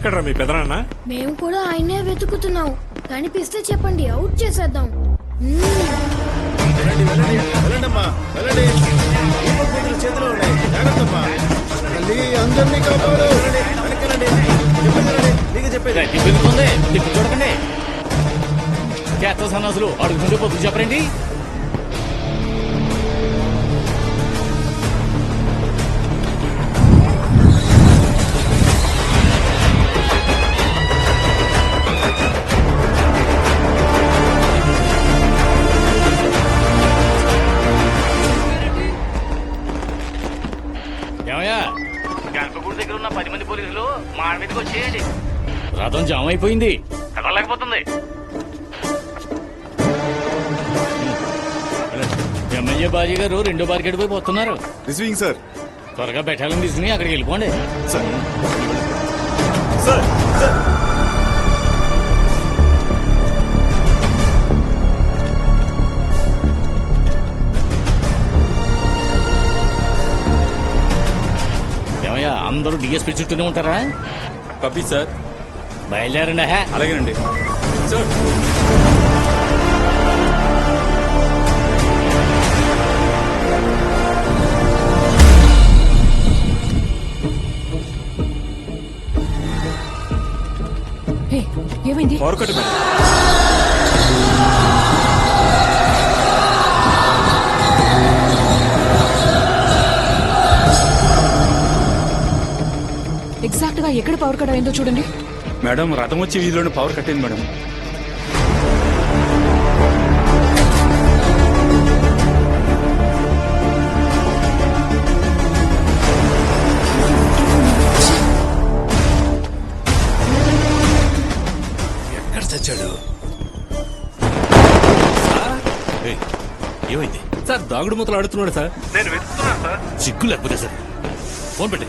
ఎక్కడ్రా మీ పెదనాన్న? మేము కూడా ఆయనే వెతుకుతున్నాం. కనిపిస్తే చెప్పండి అవుట్ చేసేద్దాం. వెళ్ళండి వెళ్ళండి. వెళ్ళండమ్మా వెళ్ళండి. దీపక్ మీకుల చేతిలో ఉన్నాయి. జాగ్రత్తమ్మా. తల్లి అందరినీ కాపాడు. వెనక్కి రండి. చెప్పండి. నీకు చెప్పేది. తిప్పి చూడకండి. చేత సన్నాసులు అడుగుతుంటే పొద్దు చెప్పరండి. అయిపోయింది కదలలేకపోతుంది ఎమ్మెల్యే బాజీ గారు రెండో బార్కెట్ పోయి పోతున్నారు. Receiving sir. త్వరగా పెట్టాలని తీసుకుని అక్కడికి వెళ్ళిపోండి. సార్. సార్ సార్ ఏమయ్యా అందరూ డిఎస్పీ చుట్టూనే ఉంటారా? కపి సార్. బయలుదేరండి హే అలాగేనండి. సార్. ఏమైంది? పవర్ కట్ మేడం ఎగ్జాక్ట్గా ఎక్కడ పవర్ కట్ అయిందో చూడండి. మేడం రథం వచ్చి వీధిలోనే పవర్ కట్టింది మేడం. ఎక్కడ చచ్చాడు? ఏమైంది? సార్ దాగుడు మూతలు ఆడుతున్నాడు సార్. సిగ్గు లేకపోతే సార్. ఫోన్ పెట్టి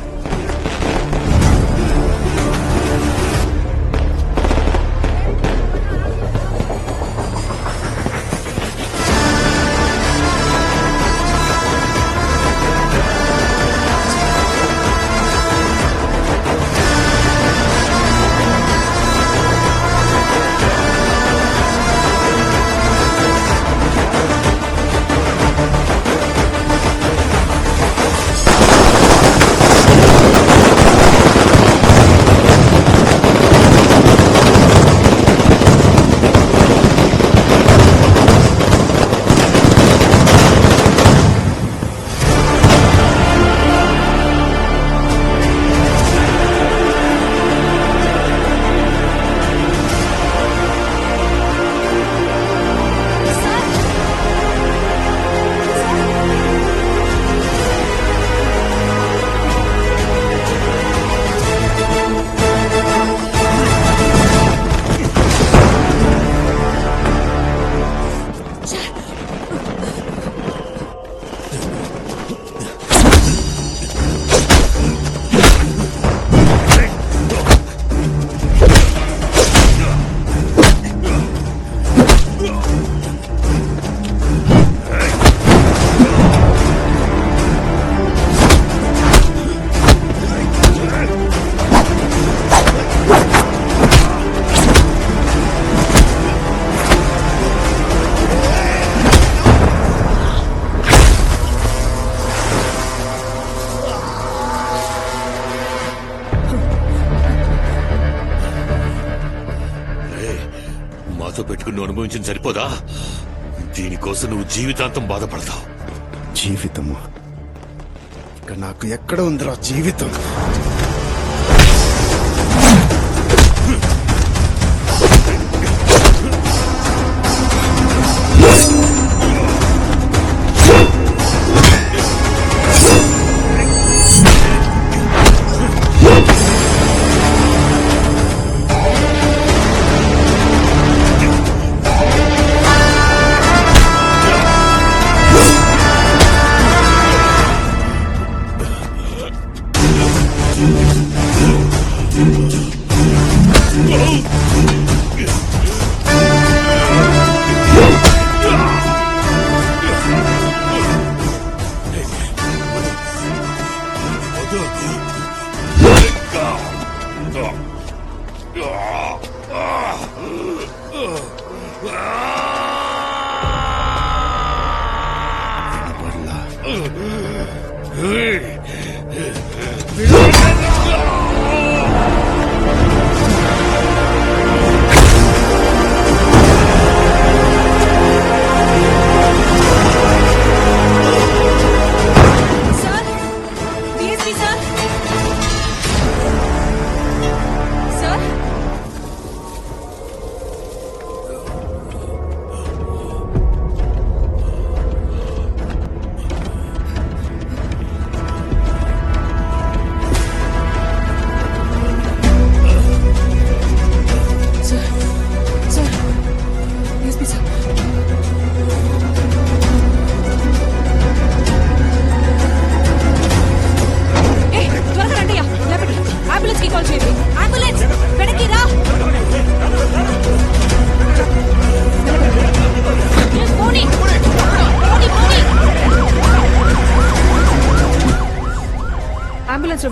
మాతో పెట్టుకుని నువ్వు అనుభవించిన సరిపోదా? దీనికోసం నువ్వు జీవితాంతం బాధపడతావు. జీవితము? ఇక నాకు ఎక్కడ ఉందిరా జీవితం? వినపడలా. సార్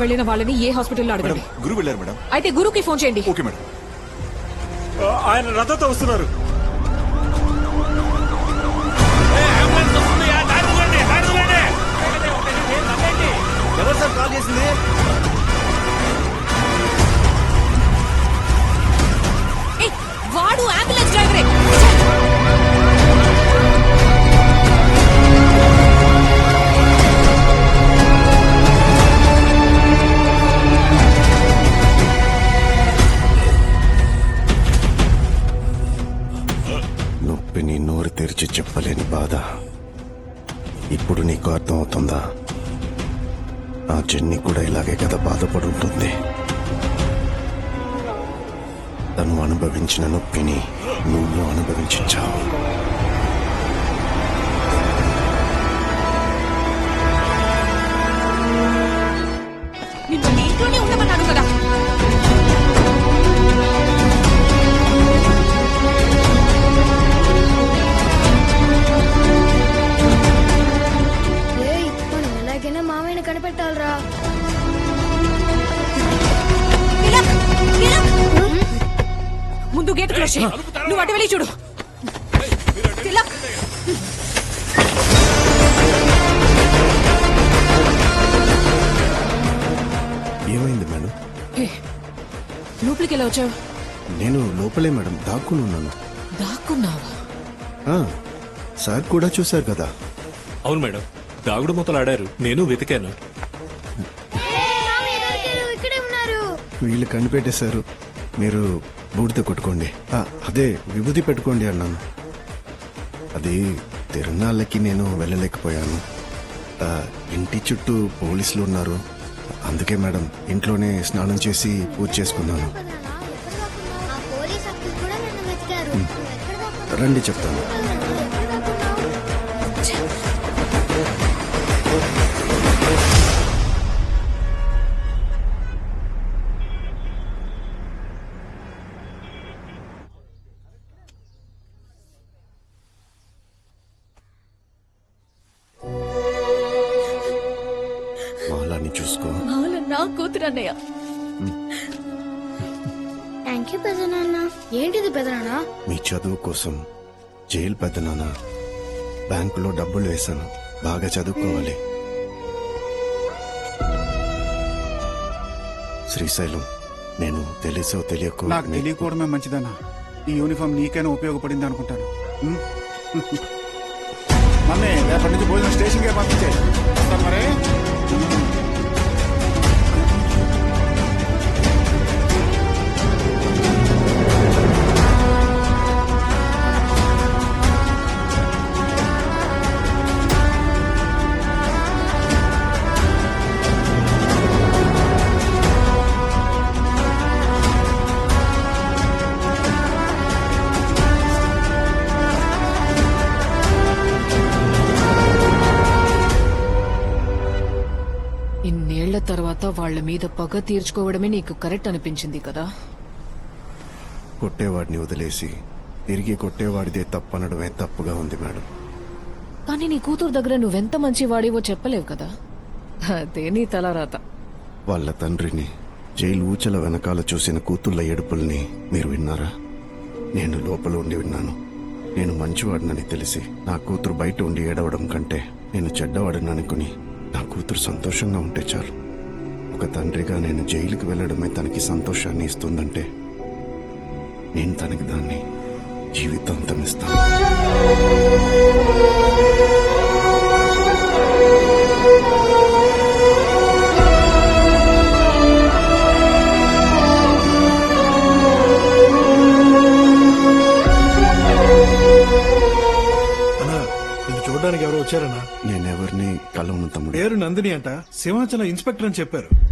వెళ్ళిన వాళ్ళని ఏ హాస్పిటల్లో అడగండి? గురువు వెళ్ళారు మేడం. అయితే గురుకి ఫోన్ చేయండి. Okay madam. ఆయన రథంతో వస్తున్నారు. చెప్పలేని బాధ. ఇప్పుడు నీకు అర్థమవుతుందా? ఆ జెన్ని కూడా ఇలాగే కదా బాధపడుంటుంది తను అనుభవించిన నొప్పిని నువ్వు అనుభవించావు ముందు గేట్ క్లోజ్ చేయి. నువ్వు అటు వెళ్ళి చూడు. తిలక్ ఏమైంది మేడం? ఏ, లోపలికి ఎలా వచ్చావు? నేను లోపలే మేడం. దాక్కుని ఉన్నాను. దాక్కున్నావా? ఆ, సార్ కూడా చూశారు కదా. అవును మేడం. దాగుడు మూతలు ఆడారు. నేను వెతికాను. ఇక్కడే ఉన్నారు. వీళ్ళు కనిపెట్టేశారు. మీరు బూడిద కొట్టుకోండి. అదే విభూతి పెట్టుకోండి అన్నాను. అది తిరునాళ్ళకి నేను వెళ్ళలేకపోయాను. ఇంటి చుట్టూ పోలీసులు ఉన్నారు. అందుకే మేడం ఇంట్లోనే స్నానం చేసి పూజ చేసుకున్నాను. ఆ పోలీస్ నా కూతురు అన్నయ్య థ్యాంక్ యూ పెదనాన్న. ఏంటిది పెదనాన్న? మీ చదువు కోసం జైలు పెద్దనాన్న. బ్యాంకులో డబ్బులు వేశాను. బాగా చదువుకోవాలి. శ్రీశైలం నేను తెలుసో తెలియకో నాకు తెలియకపోవడమే మంచిదన్నా. ఈ యూనిఫామ్ నీకైనా ఉపయోగపడింది అనుకుంటాను? మమ్మీ రేపటి నుంచి భోజనం స్టేషన్కే పంపించే మరి. తర్వాత వాళ్ళ మీద పగ తీర్చుకోవడమే నీకు కరెక్ట్ అనిపించింది కదా? కొట్టేవాడిని వదిలేసి తిరిగి కొట్టేవాడిదే తప్పనడమే తప్పుగా ఉంది మేడం. కానీ నీ కూతురు దగ్గర నువ్వెంత మంచి వాడివో చెప్పలేవు కదా? అదే నీ తలరాత. వాళ్ళ తండ్రిని జైలు ఊచల వెనకాల చూసిన కూతుళ్ళ ఏడుపుల్ని మీరు విన్నారా? నేను లోపల ఉండి విన్నాను. నేను మంచివాడినని తెలిసి నా కూతురు బయట ఉండి ఏడవడం కంటే నేను చెడ్డవాడిని అనుకుని నా కూతురు సంతోషంగా ఉంటే చాలు. ఒక తండ్రిగా నేను జైలుకి వెళ్ళడమే తనకి సంతోషాన్ని ఇస్తుందంటే నేను తనకి దాన్ని జీవితాంతం ఇస్తాను. చూడడానికి ఎవరో వచ్చారన్నా? నేనెవరిని కలవను తమ్ముడు. పేరు నందిని అంట. సింహాచలం ఇన్స్పెక్టర్ అని చెప్పారు.